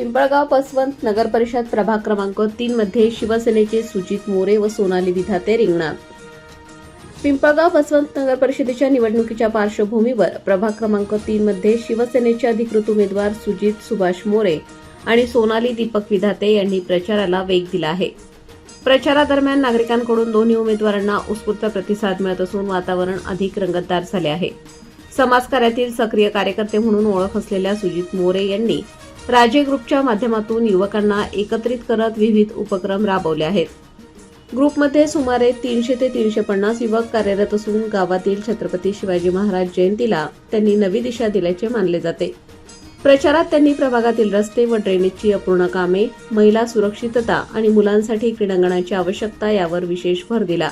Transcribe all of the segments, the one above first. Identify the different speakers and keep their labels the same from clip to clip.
Speaker 1: पिंपळगाव पसवंत नगर परिषद प्रभाग क्रमांक तीन मध्ये शिवसेनेचे सुजित मोरे व सोनाली विधाते रिंगणार पिंपळगाव पसवंत नगर परिषदेच्या निवडणुकीच्या पार्श्वभूमीवर प्रभाग क्रमांक तीन मध्ये शिवसेनेचे अधिकृत उमेदवार सुजित सुभाष मोरे आणि सोनाली दीपक विधाते यांनी प्रचाराला वेग दिला आहे. प्रचारादरम्यान नागरिकांकडून दोन्ही उमेदवारांना उत्स्फूर्त प्रतिसाद मिळत असून वातावरण अधिक रंगतदार झाले आहे. समाजकार्यातील सक्रिय कार्यकर्ते म्हणून ओळख असलेल्या सुजित मोरे यांनी राजे ग्रुपच्या माध्यमातून युवकांना एकत्रित करत विविध उपक्रम राबवले आहेत. ग्रुपमध्ये सुमारे तीनशे ते तीनशे पन्नास युवक कार्यरत असून गावातील छत्रपती शिवाजी महाराज जयंतीला त्यांनी नवी दिशा दिल्याचे मानले जाते. प्रचारात त्यांनी प्रभागातील रस्ते व ड्रेनेजची अपूर्ण कामे महिला सुरक्षितता आणि मुलांसाठी क्रीडांगणाची आवश्यकता यावर विशेष भर दिला.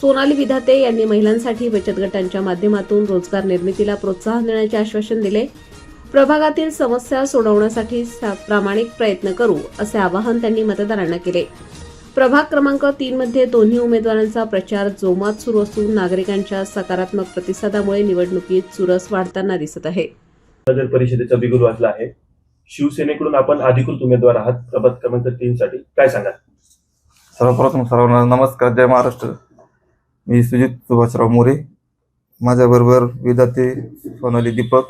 Speaker 1: सोनाली विधाते यांनी महिलांसाठी बचत गटांच्या माध्यमातून रोजगार निर्मितीला प्रोत्साहन देण्याचे आश्वासन दिले. प्रभागातील समस्या सोडवण्यासाठी सा- प्रामाणिक प्रयत्न करू असे आवाहन त्यांनी मतदारांना केले. प्रभाग क्रमांक तीन मध्ये दोन्ही उमेदवारांचा प्रचार जोमात सुरू असून नागरिकांच्या सकारात्मक प्रतिसादामुळे निवडणुकीत चुरस वाढताना दिसत आहे.
Speaker 2: नगर परिषदेचा बिगुल वाजला आहे. शिवसेनेकडून आपण अधिकृत उमेदवार आहात. प्रभाग क्रमांक तीन साठी काय सांगाल?
Speaker 3: सर्वप्रथम सर्वांना नमस्कार. जय महाराष्ट्र. मी सुजित सुभाषराव मोरे. माझ्याबरोबर विधाते सोनाली दीपक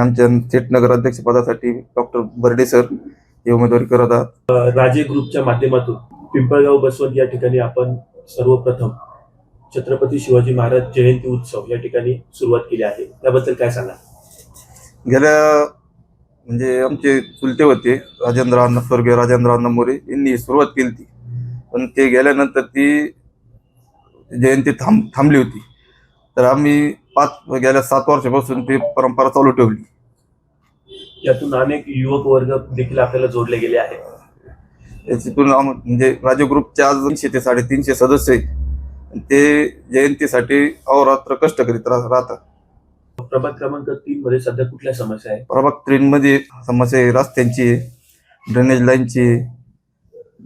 Speaker 3: आमच्या थेट नगर अध्यक्ष पदासाठी डॉक्टर बर्डे सर हे उमेदवारी करत आहात.
Speaker 2: राजे ग्रुपच्या माध्यमातून पिंपळगाव बसवंत या ठिकाणी आपण सर्वप्रथम छत्रपती शिवाजी महाराज जयंती उत्सव या ठिकाणी सुरुवात केली आहे. त्याबद्दल काय सांगाल?
Speaker 3: गेल्या म्हणजे आमचे चुलते होते राजेंद्र अण्णा स्वर्गीय राजेंद्र अण्णा मोरे यांनी सुरुवात केली ती पण ते गेल्यानंतर ती जयंती थांब थांबली होती. तर आम्ही पाच गेल्या सात वर्षापासून ती परंपरा चालू ठेवली.
Speaker 2: यातून अनेक युवक वर्ग देखील आपल्याला जोडले गेले आहेत.
Speaker 3: याच्यातून म्हणजे राजू ग्रुपचे आज तीनशे ते साडेतीनशे सदस्य आहेत. ते जयंतीसाठी अहोरात्र कष्ट करीत राह- राहतात.
Speaker 2: प्रभाग क्रमांक तीन मध्ये सध्या कुठल्या समस्या आहेत?
Speaker 3: प्रभाग ट्रेनमध्ये समस्या आहे रस्त्यांची ड्रेनेज लाईनची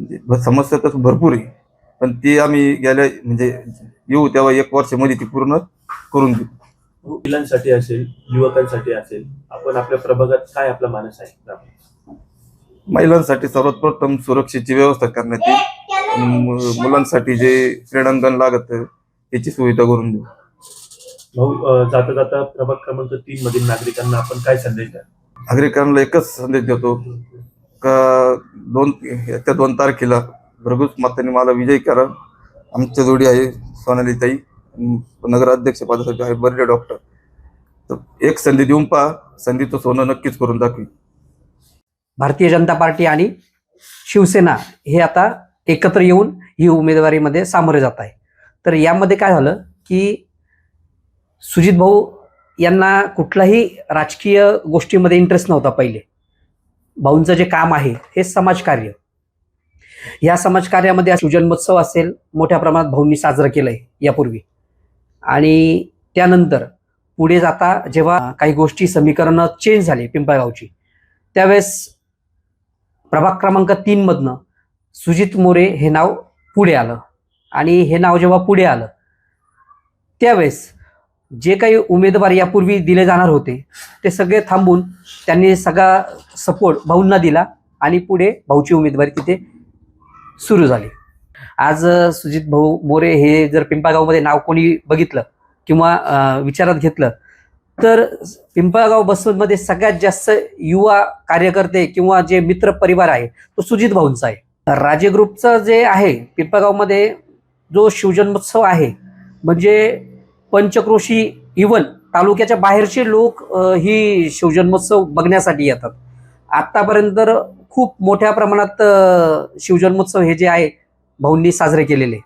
Speaker 3: म्हणजे समस्या तर भरपूर आहे. पण ती आम्ही गेल्या म्हणजे येऊ तेव्हा एक वर्षामध्ये ती पूर्ण करून देऊ.
Speaker 2: महिलांसाठी असेल युवकांसाठी असेल आपण आपल्या प्रभागात काय आपला मानस आहे?
Speaker 3: महिलांसाठी सर्वात प्रथम सुरक्षेची व्यवस्था करण्यात येईल. मुलांसाठी जे क्रीडांगण लागत याची सुविधा करून देऊ.
Speaker 2: भाऊ जाता जाता प्रभाग क्रमांक तीन मधील नागरिकांना आपण काय संदेश द्या
Speaker 3: नागरिकांना एकच संदेश देतो. का दोन त्या दोन तारखेला भरघोस मतांनी मला विजयी करा. आमच्या जोडी आहे सोनाली ताई. नगराध्यक्ष पदासाठी आहे बर्डे डॉक्टर तर एक संधी देऊन पहा संधी तो सोनं नक्कीच करून दाखवी.
Speaker 4: भारतीय जनता पार्टी आणि शिवसेना हे आता एकत्र येऊन ही उमेदवारीमध्ये सामोरे जात आहे. तर यामध्ये काय झालं की सुजित भाऊ यांना कुठलाही राजकीय गोष्टीमध्ये इंटरेस्ट नव्हता पहिले. भाऊंचं जे काम आहे हे समाजकार्य. या समाजकार्यामध्ये शिवजन्मोत्सव असेल मोठ्या प्रमाणात भाऊंनी साजरं केलंय यापूर्वी. आणि त्यानंतर पुढे जाता जेव्हा काही गोष्टी समीकरणं चेंज झाली पिंपळगावची त्यावेळेस प्रभाग क्रमांक तीनमधनं सुजित मोरे हे नाव पुढे आलं. आणि हे नाव जेव्हा पुढे आलं त्यावेळेस जे काही उमेदवार यापूर्वी दिले जाणार होते ते सगळे थांबून त्यांनी सगळा सपोर्ट भाऊंना दिला आणि पुढे भाऊची उमेदवारी तिथे सुरू झाली. आज सुजित भाऊ मोरे हे जर पिंपळगावमध्ये नाव कोणी बघितलं किंवा विचारात घेतलं तर पिंपळगाव बसमध्ये सगळ्यात जास्त युवा कार्यकर्ते किंवा जे मित्र परिवार आहे तो सुजित भाऊंचा आहे. राजे ग्रुपचं जे आहे पिंपळगावमध्ये जो शिवजन्मोत्सव आहे म्हणजे पंचक्रोशी इवन तालुक्याच्या बाहेरचे लोक ही शिवजन्मोत्सव बघण्यासाठी येतात. आत्तापर्यंत खूप मोठ्या प्रमाणात शिवजन्मोत्सव हे जे आहे भाऊंनी साजरे केलेले.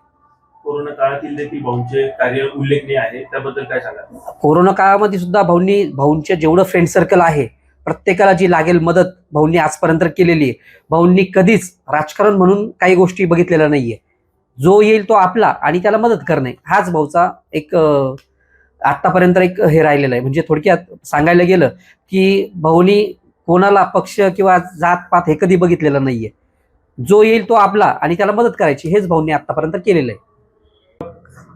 Speaker 2: कोरोना काळातील देखील भाऊंचे कार्य उल्लेखनीय आहे. त्याबद्दल काय सांगाल?
Speaker 4: कोरोना काळामध्ये सुद्धा भाऊंनी भाऊंचे जेवढं फ्रेंड सर्कल आहे प्रत्येकाला जी लागेल मदत भाऊंनी आजपर्यंत केलेली आहे. भाऊंनी कधीच राजकारण म्हणून काही गोष्टी बघितलेल्या नाहीये. जो येईल तो आपला आणि त्याला मदत करणे. हाच भाऊचा एक आतापर्यंत एक हे राहिलेलं आहे. म्हणजे थोडक्यात सांगायला गेलं की भाऊनी कोणाला पक्ष किंवा जात पात हे कधी बघितलेलं नाहीये. जो येईल तो आपला आणि त्याला मदत करायची हेच भाऊंनी आतापर्यंत केलेलं आहे.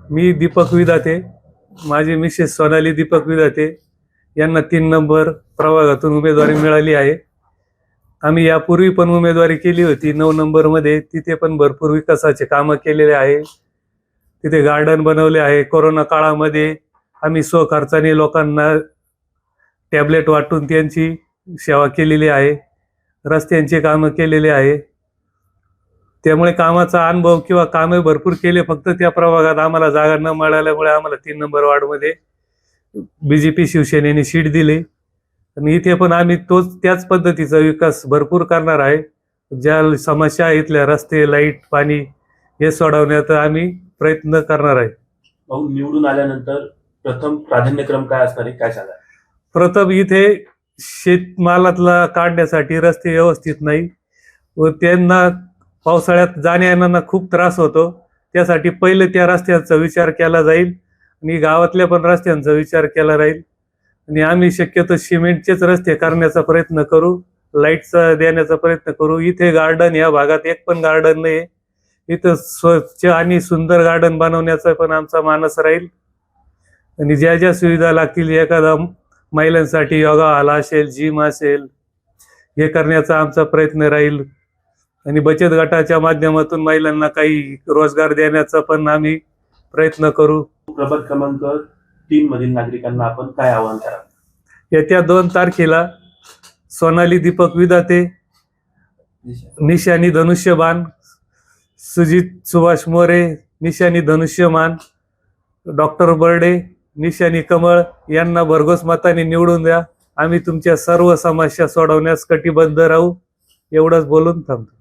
Speaker 5: मी दीपक विदाते माझे मिसेस सोनाली दीपक विदाते यांना तीन नंबर प्रभागातून उमेदवारी मिळाली आहे. आम्ही यापूर्वी पण उमेदवारी केली होती नऊ नंबरमध्ये तिथे पण भरपूर विकासाचे कामं केलेले आहे. तिथे गार्डन बनवले आहे कोरोना काळामध्ये आम्ही स्वखर्चाने लोकांना टॅबलेट वाटून त्यांची सेवा केलेली आहे. रस्त्यांची कामं केलेली आहे. त्यामुळे कामाचा अनुभव किंवा कामे भरपूर केले फक्त त्या प्रभागात आम्हाला जागा न मिळाल्यामुळे आम्हाला तीन नंबर वार्डमध्ये बी जे पी शिवसेनेने सीट दिली. आणि इथे पण आम्ही तोच त्याच पद्धतीचा विकास भरपूर करणार आहे. ज्या समस्या इथल्या रस्ते लाइट पाणी हे सोडवण्याचा आम्ही प्रयत्न करणार आहे.
Speaker 2: भाऊ निवडून आल्यानंतर प्रथम प्राधान्यक्रम काय असणार आहे? काय सांगा
Speaker 5: प्रथम इथे शेतमालातला काढण्यासाठी रस्ते व्यवस्थित नाही व त्यांना पावसाळ्यात जाण्यायेण्यांना खूप त्रास होतो. त्यासाठी पहिले त्या रस्त्यांचा विचार केला जाईल आणि गावातल्या पण रस्त्यांचा विचार केला राहील. आणि आम्ही शक्यतो सिमेंटचेच रस्ते करण्याचा प्रयत्न करू लाईटचा देण्याचा प्रयत्न करू. इथे गार्डन या भागात एक पण गार्डन नाही इथं स्वच्छ आणि सुंदर गार्डन बनवण्याचा पण आमचा मानस राहील. आणि ज्या ज्या सुविधा लागतील एखादा महिलांसाठी योगा हॉल असेल जिम असेल हे करण्याचा आमचा प्रयत्न राहील. आणि बचत गटाच्या माध्यमातून महिलांना काही रोजगार देण्याचा पण आम्ही प्रयत्न करू.
Speaker 2: प्रभाग क्रमांक तीन मधील नागरिकांना आपण काय आवाहन करा
Speaker 5: येत्या दोन तारखेला सोनाली दीपक विदाते निशानी धनुष्यबाण सुजित सुभाष मोरे निशानी धनुष्यमान डॉक्टर बर्डे निशानी कमळ यांना भरघोस मताने निवडून द्या. आम्ही तुमच्या सर्व समस्या सोडवण्यास कटिबद्ध राहू. एवढंच बोलून थांबतो.